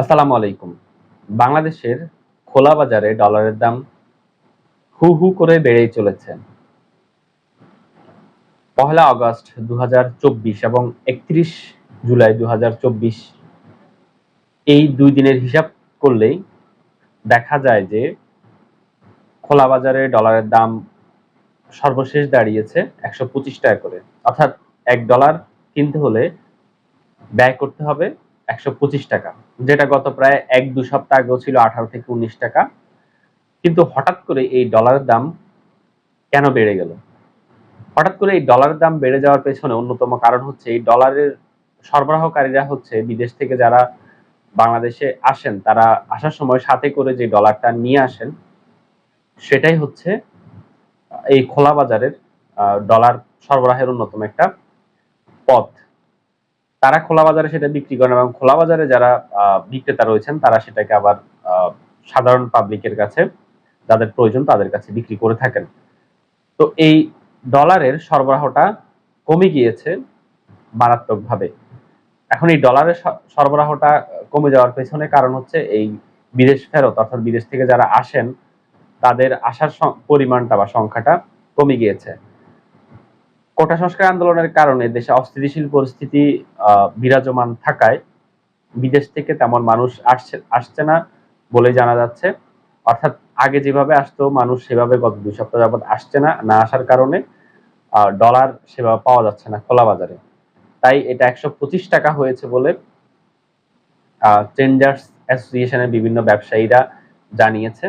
আসসালামু আলাইকুম। বাংলাদেশের খোলা বাজারে ডলারের দাম হু হু করে বেড়েই চলেছে। পহেলা আগস্ট দু এবং একত্রিশ জুলাই দু হাজার চব্বিশ এই দুই দিনের হিসাব করলেই দেখা যায় যে খোলা বাজারে ডলারের দাম সর্বশেষ দাঁড়িয়েছে একশো পঁচিশ টাকা করে। অর্থাৎ এক ডলার কিনতে হলে ব্যয় করতে হবে একশো পঁচিশ টাকা, যেটা গত প্রায় এক দু সপ্তাহ আগেও ছিল আঠারো থেকে উনিশ টাকা। কিন্তু হঠাৎ করে এই ডলারের দাম কেন বেড়ে গেল? হঠাৎ করে এই ডলারের দাম বেড়ে যাওয়ার পেছনে অন্যতম কারণ হচ্ছে এই ডলারের সরবরাহকারীরা হচ্ছে বিদেশ থেকে যারা বাংলাদেশে আসেন, তারা আসার সময় সাথে করে যে ডলারটা নিয়ে আসেন, সেটাই হচ্ছে এই খোলা বাজারের ডলার সরবরাহের অন্যতম একটা পথ। তারা খোলা বাজারে সেটা বিক্রি করেন এবং খোলা বাজারে যারা বিক্রেতা রয়েছেন, তারা সেটাকে আবার সাধারণ পাবলিকের কাছে যাদের প্রয়োজন তাদের কাছে বিক্রি করে থাকেন। তো এই ডলারের সরবরাহটা কমে গিয়েছে মারাত্মকভাবে। এখন এই ডলারের সরবরাহটা কমে যাওয়ার পেছনে কারণ হচ্ছে এই বিদেশ ফেরত, অর্থাৎ বিদেশ থেকে যারা আসেন, তাদের আসার পরিমাণটা বা সংখ্যাটা কমে গিয়েছে। কোটা সংস্কার আন্দোলনের কারণে দেশে অস্থিতিশীল পরিস্থিতি বিরাজমান থাকায় বিদেশ থেকে তেমন মানুষ আসছে আসছে না বলে জানা যাচ্ছে। অর্থাৎ আগে যেভাবে আসতো, মানুষ সেভাবে গত দুই সপ্তাহ যাবৎ আসছে না না আসার কারণে ডলার সেভাবে পাওয়া যাচ্ছে না খোলা বাজারে। তাই এটা একশো পঁচিশ টাকা হয়েছে বলে চেঞ্জার্স অ্যাসোসিয়েশনের বিভিন্ন ব্যবসায়ীরা জানিয়েছে।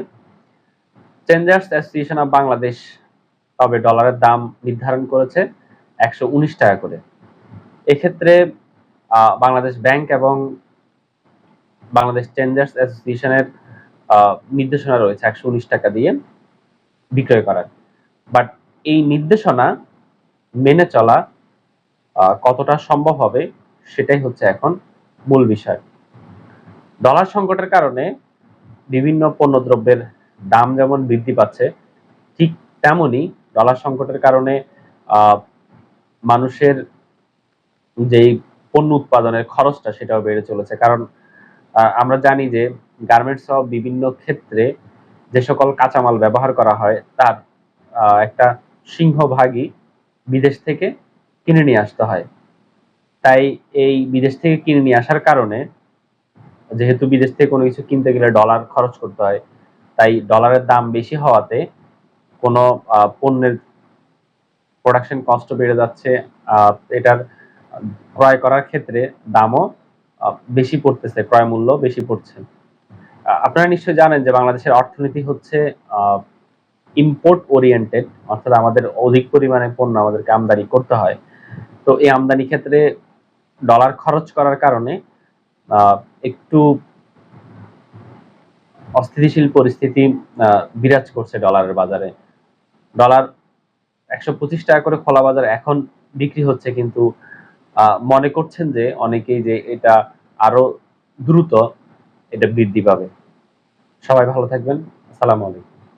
চেঞ্জার্স অ্যাসোসিয়েশন অফ বাংলাদেশ তবে ডলারের দাম নির্ধারণ করেছে। একশো উনিশ টাকা করে। এক্ষেত্রে বাংলাদেশ ব্যাংক এবং বাংলাদেশ চেঞ্জার্স অ্যাসোসিয়েশনের নির্দেশনা রয়েছে একশো উনিশ টাকা দিয়ে বিক্রয় করার। বাট এই নির্দেশনা মেনে চলা কতটা সম্ভব হবে সেটাই হচ্ছে এখন মূল বিষয়। ডলার সংকটের কারণে বিভিন্ন পণ্যদ্রব্যের দাম যেমন বৃদ্ধি পাচ্ছে, ঠিক তেমনি ডলার সংকটের কারণে মানুষের যেই পণ্য উৎপাদনের খরচটা সেটাও বেড়ে চলেছে। কারণ আমরা জানি যে গার্মেন্টস সহ বিভিন্ন ক্ষেত্রে যে সকল কাঁচামাল ব্যবহার করা হয়, তার একটা সিংহভাগই বিদেশ থেকে কিনে নিয়ে আসতে হয়। তাই এই বিদেশ থেকে কিনে নিয়ে আসার কারণে যেহেতু বিদেশ থেকে কোনো কিছু কিনতে গেলে ডলার খরচ করতে হয়, তাই ডলারের দাম বেশি হওয়াতে কোনো পণ্যের প্রোডাকশন কষ্ট বেড়ে যাচ্ছে এটার ক্রয় করার ক্ষেত্রে দামও বেশি পড়তেছে, ক্রয় মূল্য বেশি পড়ছে। আপনারা নিশ্চয়ই জানেন যে বাংলাদেশের অর্থনীতি হচ্ছে ইম্পোর্ট ওরিয়েন্টেড অর্থাৎ আমাদের অধিক পরিমাণে পণ্য আমাদেরকে আমদানি করতে হয়। তো এই আমদানি ক্ষেত্রে ডলার খরচ করার কারণে একটু অস্থিতিশীল পরিস্থিতি বিরাজ করছে ডলারের বাজারে। ডলার একশো পঁচিশ টাকা করে খোলা বাজার এখন বিক্রি হচ্ছে, কিন্তু মনে করছেন যে অনেকেই যে এটা আরও দ্রুত এটা বৃদ্ধি পাবে। সবাই ভালো থাকবেন। আসসালামু আলাইকুম।